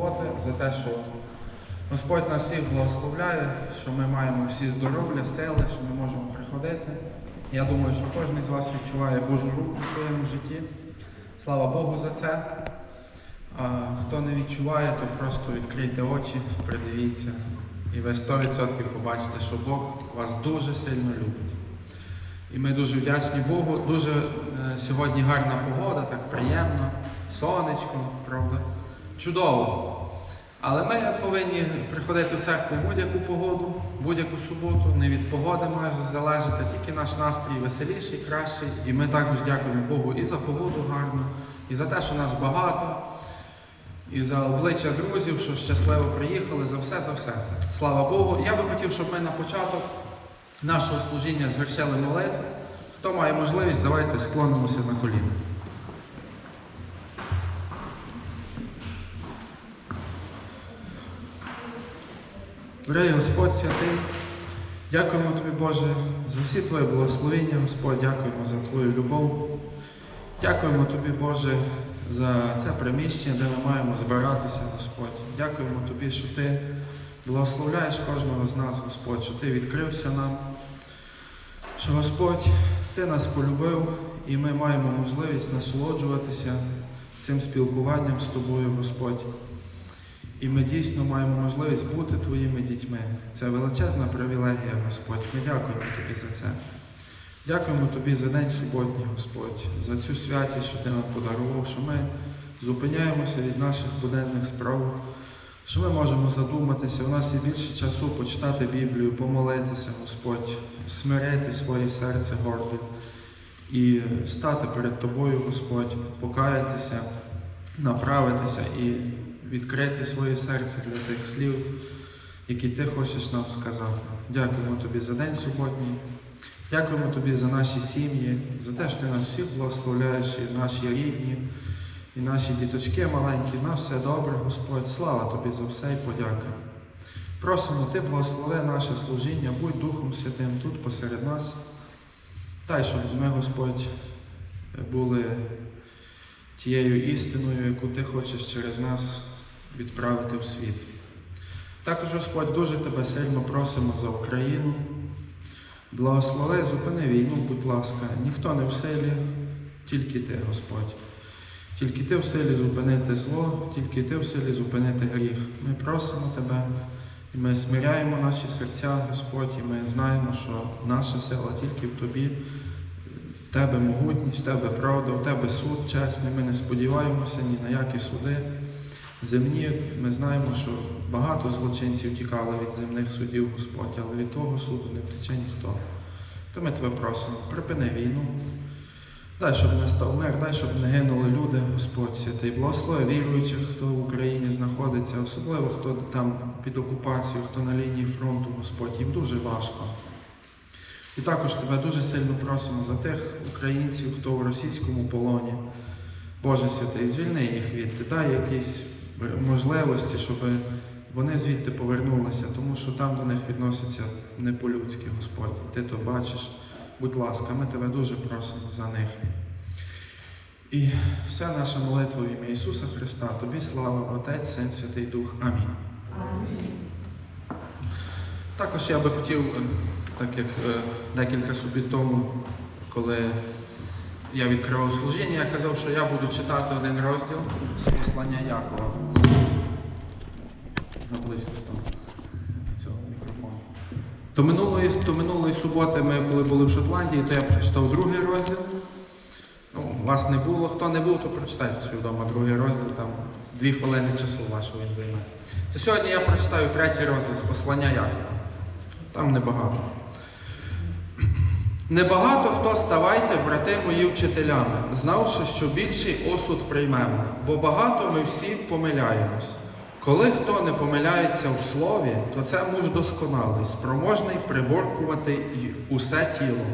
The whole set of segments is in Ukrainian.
Боти за те, що Господь нас всіх благословляє, що ми маємо всі здоров'я, сили, що ми можемо приходити. Я думаю, що кожен з вас відчуває Божу руку в своєму житті. Слава Богу за це. А хто не відчуває, то просто відкрийте очі, придивіться, і ви 100% побачите, що Бог вас дуже сильно любить. І ми дуже вдячні Богу. Дуже е, сьогодні гарна погода, так приємно, сонечко, правда. Чудово. Але ми повинні приходити в церкву в будь-яку погоду, будь-яку суботу, не від погоди майже залежить, а тільки наш настрій веселіший, кращий. І ми також дякуємо Богу і за погоду гарну, і за те, що нас багато, і за обличчя друзів, що щасливо приїхали, за все, за все. Слава Богу. Я би хотів, щоб ми на початок нашого служіння звершили молитву. Хто має можливість, давайте склонимося на коліна. Дорогий Господь святий, дякуємо Тобі, Боже, за всі Твої благословення, Господь, дякуємо за Твою любов. Дякуємо Тобі, Боже, за це приміщення, де ми маємо збиратися, Господь. Дякуємо Тобі, що Ти благословляєш кожного з нас, Господь, що Ти відкрився нам, що Господь, Ти нас полюбив, і ми маємо можливість насолоджуватися цим спілкуванням з Тобою, Господь. І ми дійсно маємо можливість бути Твоїми дітьми. Це величезна привілегія, Господь. Ми дякуємо Тобі за це. Дякуємо Тобі за день суботній, Господь, за цю святість, що Ти нам подарував, що ми зупиняємося від наших буденних справ, що ми можемо задуматися. У нас є більше часу почитати Біблію, помолитися, Господь, смирити своє серце горде і стати перед Тобою, Господь, покаятися, направитися і відкрити своє серце для тих слів, які ти хочеш нам сказати. Дякуємо тобі за день суботній. Дякуємо тобі за наші сім'ї, за те, що ти нас всіх благословляєш, і наші рідні, і наші діточки маленькі. На все добре, Господь. Слава тобі за все і подяка. Просимо, ти благослови наше служіння, будь Духом Святим тут посеред нас. Дай, щоб ми, Господь, були тією істиною, яку ти хочеш через нас відправити в світ. Також, Господь, дуже тебе сильно просимо за Україну. Благослови, зупини війну, будь ласка, ніхто не в силі, тільки ти, Господь. Тільки ти в силі зупинити зло, тільки ти в силі зупинити гріх. Ми просимо тебе, і ми смиряємо наші серця, Господь, і ми знаємо, що наша сила тільки в тобі. В Тебе могутність, в Тебе правда, в Тебе суд чесний. Ми не сподіваємося ні на які суди. Земні ми знаємо, що багато злочинців тікали від земних судів, Господь, але від того суду не втече ніхто. То ми тебе просимо, припини війну. Дай, щоб не став мир, дай, щоб не гинули люди, Господь святий. Благослови віруючих, хто в Україні знаходиться, особливо хто там під окупацією, хто на лінії фронту, Господь, їм дуже важко. І також тебе дуже сильно просимо за тих українців, хто в російському полоні. Боже святий, звільни їх від, дай якісь можливості, щоб вони звідти повернулися, тому що там до них відносяться не по-людськи, Господь. Ти то бачиш. Будь ласка, ми тебе дуже просимо за них. І вся наша молитва в ім'я Ісуса Христа, Тобі слава, Отець, Син, Святий Дух. Амінь. Також я би хотів, так як е, декілька субіт тому, коли я відкривав служіння, я казав, що я буду читати один розділ з послання Якова. Заблизько цього мікрофону. То минулої, то минулої суботи ми, коли були в Шотландії, то я прочитав другий розділ. Ну, вас не було, хто не був, то прочитайте свій вдома другий розділ, там дві хвилини часу вашого він займе. То сьогодні я прочитаю третій розділ з послання Якова. Там небагато. Небагато хто ставайте, брати мої вчителями, знавши, що більший осуд приймемо, бо багато ми всі помиляємось. Коли хто не помиляється в слові, то це муж досконалий, спроможний приборкувати й усе тіло.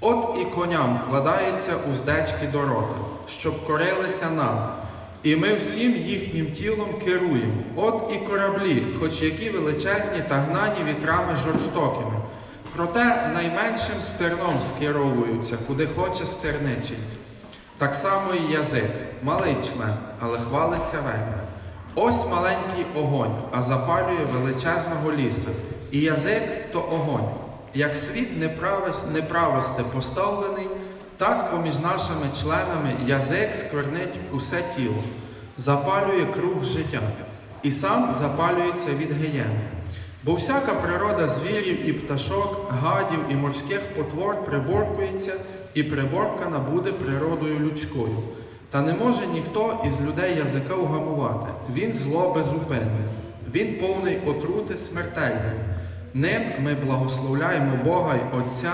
От і коням вкладається уздечки до рота, щоб корилися нам, і ми всім їхнім тілом керуємо. От і кораблі, хоч які величезні та гнані вітрами жорстокими. Проте найменшим стерном скеровуються, куди хоче стерничий. Так само і язик, малий член, але хвалиться вельми. Ось маленький огонь, а запалює величезного ліса. І язик то огонь. Як світ неправис, поставлений, так поміж нашими членами язик сквернить усе тіло, запалює круг життя, і сам запалюється від гієни. Бо всяка природа звірів і пташок, гадів і морських потвор приборкується і приборкана буде природою людською. Та не може ніхто із людей язика угамувати. Він зло безупинне, він повний отрути смертельної. Ним ми благословляємо Бога й Отця,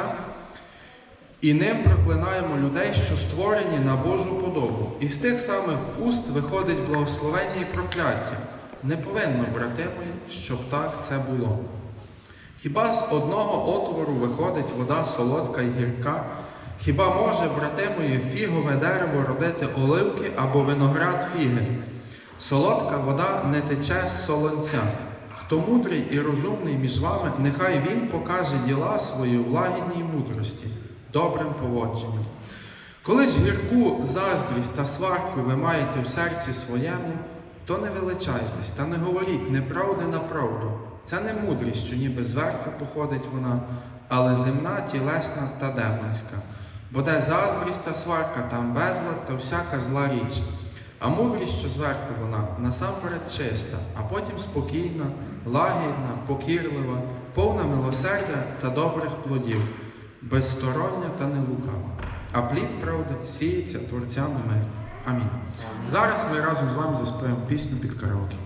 і ним проклинаємо людей, що створені на Божу подобу. І з тих самих уст виходить благословення і прокляття. Не повинно, брати мої, щоб так це було. Хіба з одного отвору виходить вода солодка і гірка? Хіба може, брате фігове дерево родити оливки або виноград фіги? Солодка вода не тече з солонця. Хто мудрий і розумний між вами, нехай він покаже діла свої у лагідній мудрості, добрим поводженням. Коли ж гірку заздрість та сварку ви маєте в серці своєму, то не величайтесь та не говоріть неправди на правду. Це не мудрість, що ніби зверху походить вона, але земна, тілесна та демонська. Бо де заздрість та сварка, там безлад та всяка зла річ. А мудрість, що зверху вона, насамперед чиста, а потім спокійна, лагідна, покірлива, повна милосердя та добрих плодів, безстороння та не лукава. А плід правди сіється творцями миру. Амінь. Зараз ми разом з вами заспіваємо пісню під караоке.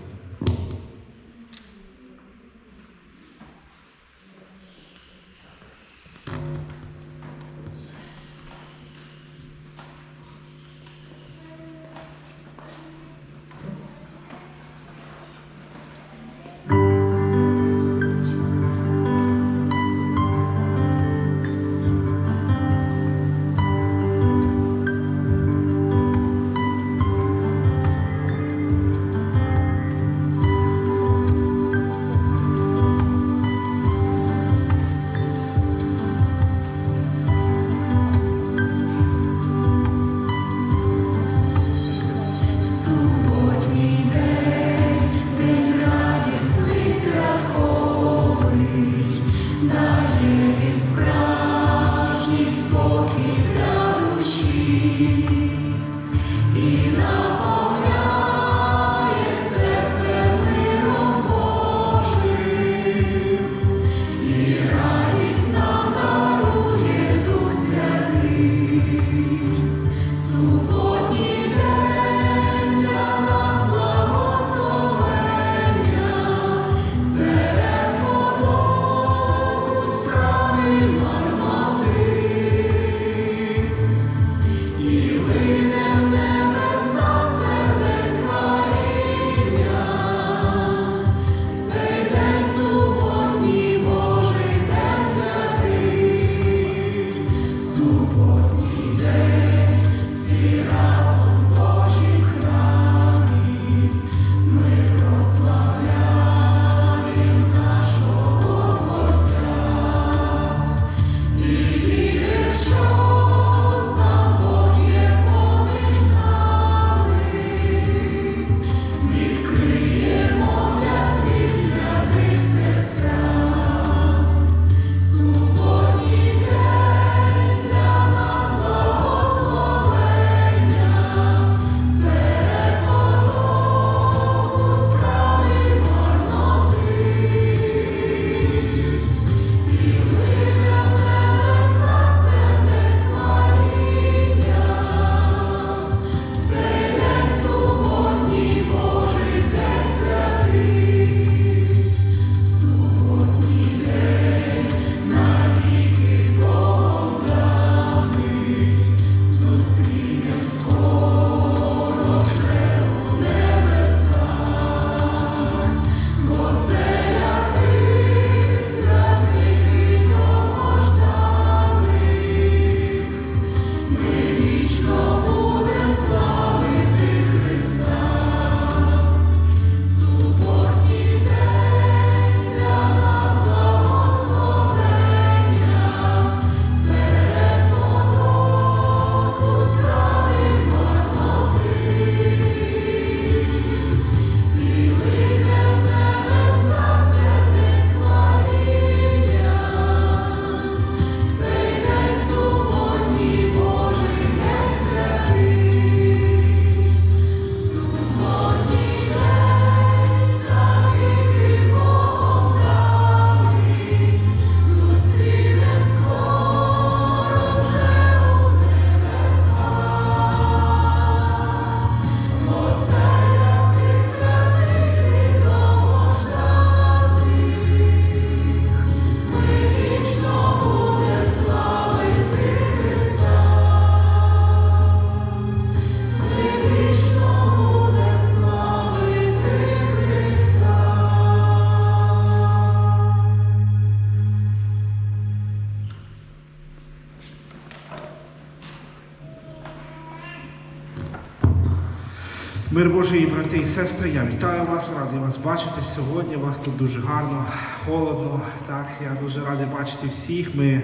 Мир Божий, брати і сестри, я вітаю вас, радий вас бачити сьогодні. Вас тут дуже гарно, холодно. Так, я дуже радий бачити всіх. Ми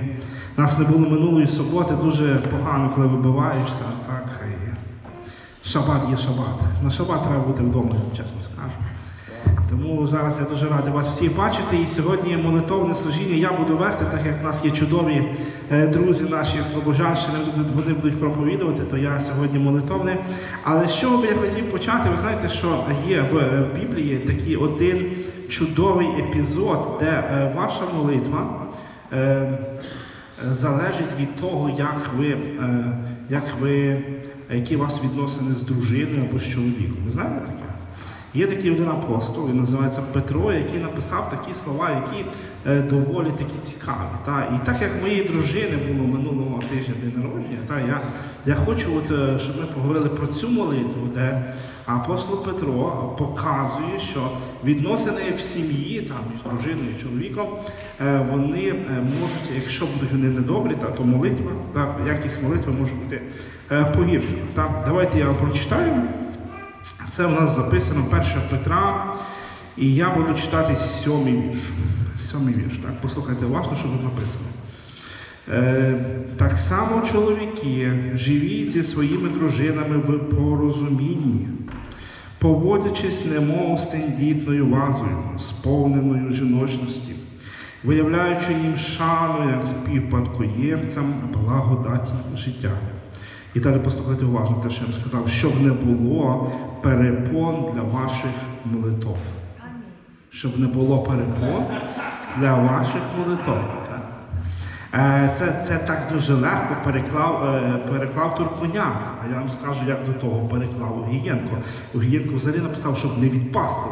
нас не було минулої суботи, дуже погано, коли вибиваєшся. Так, і шабат є шабат. На шабат треба бути вдома, чесно скажу. Тому зараз я дуже радий вас всіх бачити. І сьогодні молитовне служіння я буду вести, так як в нас є чудові е, друзі наші слобожанщини, вони будуть проповідувати, то я сьогодні молитовне. Але чого би я хотів почати? Ви знаєте, що є в е, Біблії такий один чудовий епізод, де е, ваша молитва. залежить від того, як ви, як ви, які у вас відносини з дружиною або з чоловіком. Ви знаєте таке? Є такий один апостол, він називається Петро, який написав такі слова, які е, доволі такі цікаві. Та? І так як моєї дружини було минулого тижня день народження, та, я, я хочу, от, е, щоб ми поговорили про цю молитву, де апостол Петро показує, що відносини в сім'ї, там, між дружиною і чоловіком, е, вони можуть, якщо вони недобрі, та, то молитва, та, якість молитви може бути погіршена. Давайте я вам прочитаю. Це в нас записано 1 Петра, і я буду читати сьомий вірш. Сьомий вірш. Так, послухайте уважно, що тут написано. Е, так само чоловіки, живіть зі своїми дружинами в порозумінні, поводячись немов з тендітною вазою, сповненою жіночності, виявляючи їм шану як співпадкоємцям благодаті життя. І далі послухайте уважно те, що я вам сказав, щоб не було перепон для ваших молитов. Щоб не було перепон для ваших молитов. Е, Це, це так дуже легко переклав, е, переклав Туркуняк. А я вам скажу, як до того переклав Огієнко. Огієнко взагалі написав, щоб не відпасти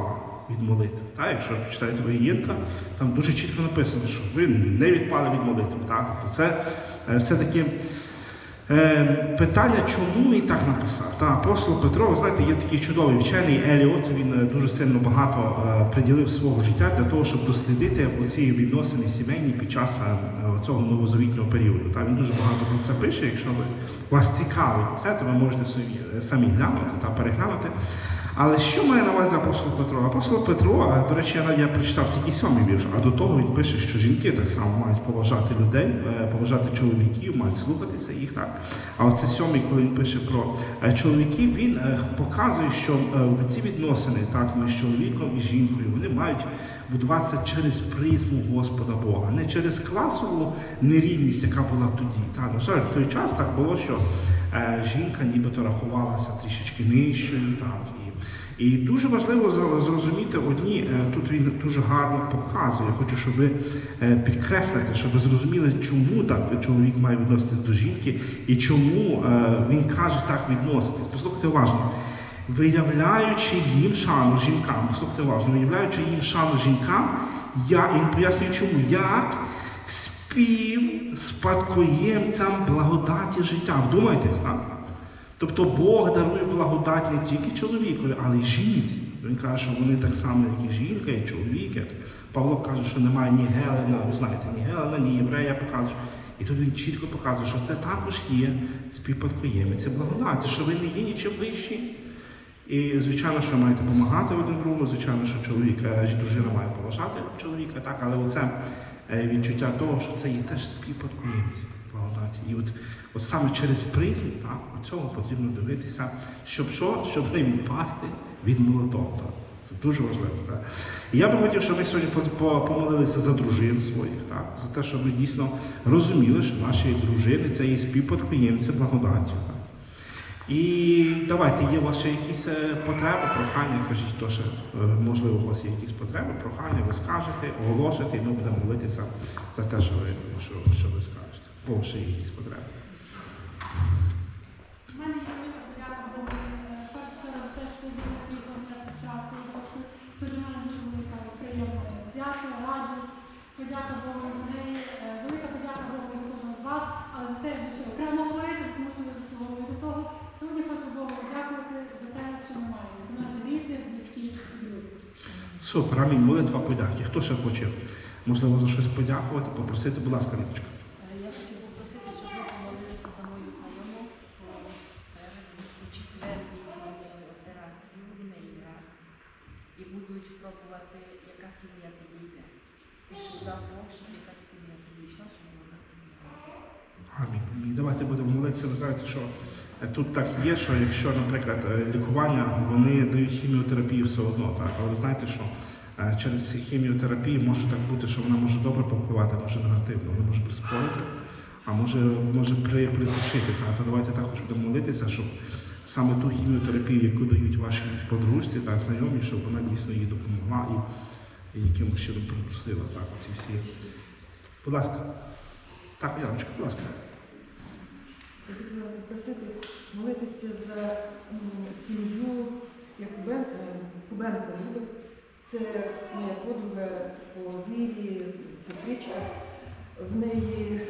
від молитви. Так? Якщо ви почитаєте Огієнка, там дуже чітко написано, що ви не відпали від молитви. Так? Тобто це е, все-таки Е, питання, чому він так написав? Та апостол Петро, ви знаєте, є такий чудовий вчений Еліот. Він е, дуже сильно багато е, приділив свого життя для того, щоб дослідити оці відносини сімейні під час е, цього новозавітнього періоду. Та він дуже багато про це пише. Якщо ви вас цікавить це, то ви можете собі е, самі глянути та переглянути. Але що має на увазі апостол Петро? Апостол Петро, до речі, я, прочитав тільки сьомий вірш, а до того він пише, що жінки так само мають поважати людей, е, поважати чоловіків, мають слухатися їх так. А оце сьомий, коли він пише про е, чоловіків, він е, показує, що ці відносини так між чоловіком і жінкою вони мають будуватися через призму Господа Бога, не через класову нерівність, яка була тоді. Та, на жаль, в той час так було, що жінка нібито рахувалася трішечки нижчою. Так, і, дуже важливо зрозуміти одні, е, тут він дуже гарно показує. Я хочу, щоб е, підкреслити, щоб зрозуміли, чому так чоловік має відноситись до жінки і чому е, він каже так відноситись. Послухайте уважно. Виявляючи їм шану жінкам, послухайте уважно, виявляючи їм шану жінкам, я і він пояснює, чому як спів спадкоємцям благодаті життя. Вдумайтесь, так? Тобто Бог дарує благодать не тільки чоловікові, але й жінці. Він каже, що вони так само, як і жінка, і чоловік. Павло каже, що немає ні Гелена, ви знаєте, ні Гелена, ні єврея показує. І тут він чітко показує, що це також є співпадкоємець благодаті, що ви не є нічим вищі. І звичайно, що маєте допомагати один другому, звичайно, що чоловік, е, дружина має поважати чоловіка, так, але оце е, відчуття того, що це є теж співпадкоємці благодаті. І от, от саме через призму, так, цього потрібно дивитися, щоб що, щоб не відпасти від молотов. Так. Це дуже важливо. Так. І я би хотів, щоб ми сьогодні по- по- помолилися за дружин своїх, так, за те, щоб ми дійсно розуміли, що наші дружини це є співпадкоємці благодаті. І давайте, є у вас ще якісь е, потреби, прохання, кажіть, хто ще, е, можливо, у вас є якісь потреби, прохання, ви скажете, оголошите, і ми будемо молитися за те, що ви, що, що ви скажете. Бо ще є якісь потреби. Подяка Богу. За неї. Е, Велика подяка Богу за кожного з вас, але за те, що окремо говорити, тому що ви заслуговуєте того. Сьогодні хочу Богу подякувати за те, що ми маємо, за наших рідних, близьких друзів. Супер, амінь, молитва подяки. Хто ще хоче, можливо, за щось подякувати, попросити, будь ласка, Ніточка. Я хотів попросити, щоб ви помолилися за мою знайому по середу, у четвер їй зробили операцію пробувати, яка хімія підійде. Це ж дав Бог, щоб якась хімія підійшла, щоб вона підійшла. Амінь. Давайте будемо молитися. Ви знаєте, що тут так є, що якщо, наприклад, е, лікування, вони дають хіміотерапію все одно, так. Але ви знаєте, що е, через хіміотерапію може так бути, що вона може добре повпливати, а може негативно, вона може прискорити, а може, може придушити. То давайте також будемо молитися, щоб саме ту хіміотерапію, яку дають ваші подружці, так, знайомі, щоб вона дійсно їй допомогла і, і якимось чином придушила так, оці всі. Будь ласка. Так, Яночка, будь ласка. Я хотіла попросити молитися за сім'ю е, Кубенко Люби. Це моя подруга по вірі, сестричка. В неї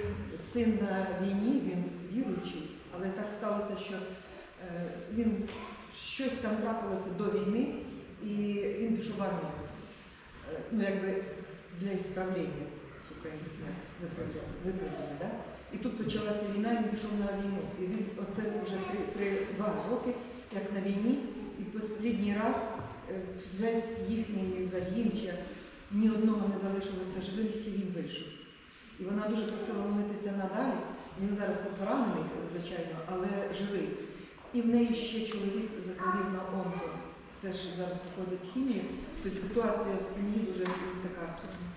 син на війні, він віруючий, але так сталося, що е, він щось там трапилося до війни, і він пішов в армію. Е, Ну, якби для ісправлення українське виправдання, да? І тут почалася війна, він пішов на війну. І він оце вже три, три два роки, як на війні. І останній раз е, весь їхній загін ні одного не залишилося живим, тільки він вийшов. І вона дуже просила молитися надалі. Він зараз поранений, звичайно, але живий. І в неї ще чоловік захворів на онко. Теж зараз проходить хімію. Тобто ситуація в сім'ї дуже така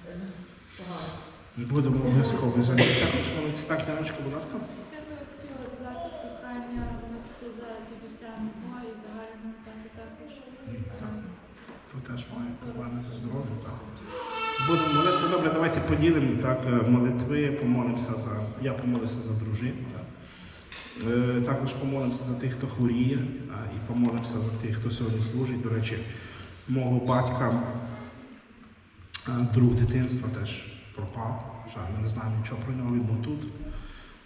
е, погана. Будемо обов'язково за них також. Так, Яночка, будь ласка. Я би хотіла додати прохання за дідуся мого і за Галіну таті також. Так. Тут теж має проблеми зі здоров'ям. Так. Будемо молитися. Добре, давайте поділимо так, е, молитви, помолимося за. Я помолився за дружин. Так. Е, Також помолимося за тих, хто хворіє, а, і помолимося за тих, хто сьогодні служить. До речі, мого батька, е, друг дитинства теж пропав. Жаль, ми не знаємо нічого про нього, він був тут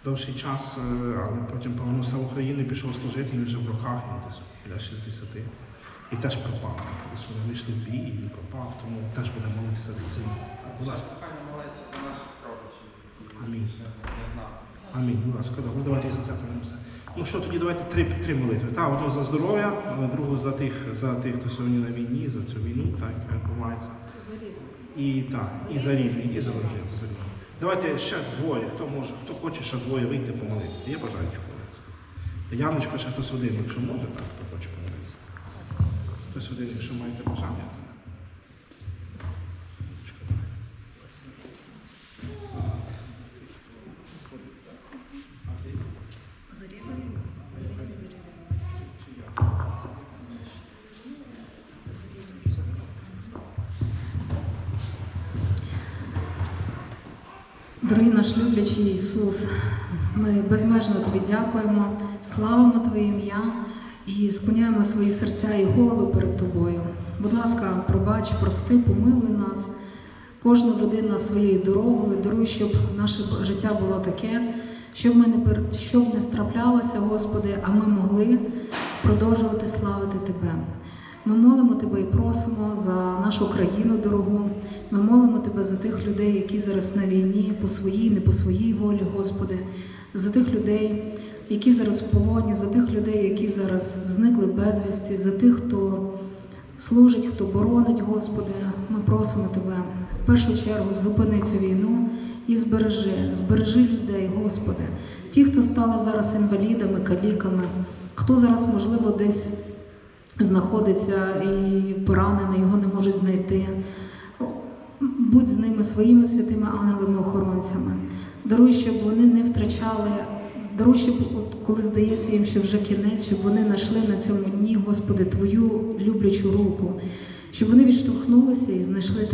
довший час, е, але потім повернувся в Україну, пішов служити, він вже в роках, він десь біля 60. І теж пропав. Колись вони вийшли в бій, і він пропав, тому теж будемо молитися за нього. Будь ласка. Амінь. Амінь. Будь ласка, добре, давайте за це помолимося. Ну що тоді давайте три, три молитви. Та, одну за здоров'я, а другу за тих, за тих, хто сьогодні на війні, за цю війну, так як відбувається. І так, і за рідних, і за дружин, за рідних. Давайте ще двоє, хто може, хто хоче ще двоє вийти помолитися. Є бажаючі помолитися. Яночка, ще хтось один, якщо може, так, хто хоче помолитися. Хтось один, якщо маєте бажання, то. Дорогий наш люблячий Ісус, ми безмежно Тобі дякуємо, славимо Твоє ім'я і склоняємо свої серця і голови перед Тобою. Будь ласка, пробач, прости, помилуй нас, кожну нас своєю дорогою, даруй, щоб наше життя було таке, щоб, ми не, пер- щоб не страплялося, Господи, а ми могли продовжувати славити Тебе. Ми молимо Тебе і просимо за нашу країну дорогу. Ми молимо Тебе за тих людей, які зараз на війні, по своїй, не по своїй волі, Господи, за тих людей, які зараз в полоні, за тих людей, які зараз зникли безвісті, за тих, хто служить, хто боронить, Господи. Ми просимо Тебе в першу чергу зупини цю війну і збережи, збережи людей, Господи. Ті, хто стали зараз інвалідами, каліками, хто зараз, можливо, десь знаходиться і поранений, його не можуть знайти. Будь з ними своїми святими ангелами-охоронцями. Даруй, щоб вони не втрачали. Даруй, щоб от коли здається їм, що вже кінець, щоб вони знайшли на цьому дні, Господи, Твою люблячу руку, щоб вони відштовхнулися і знайшли тебе.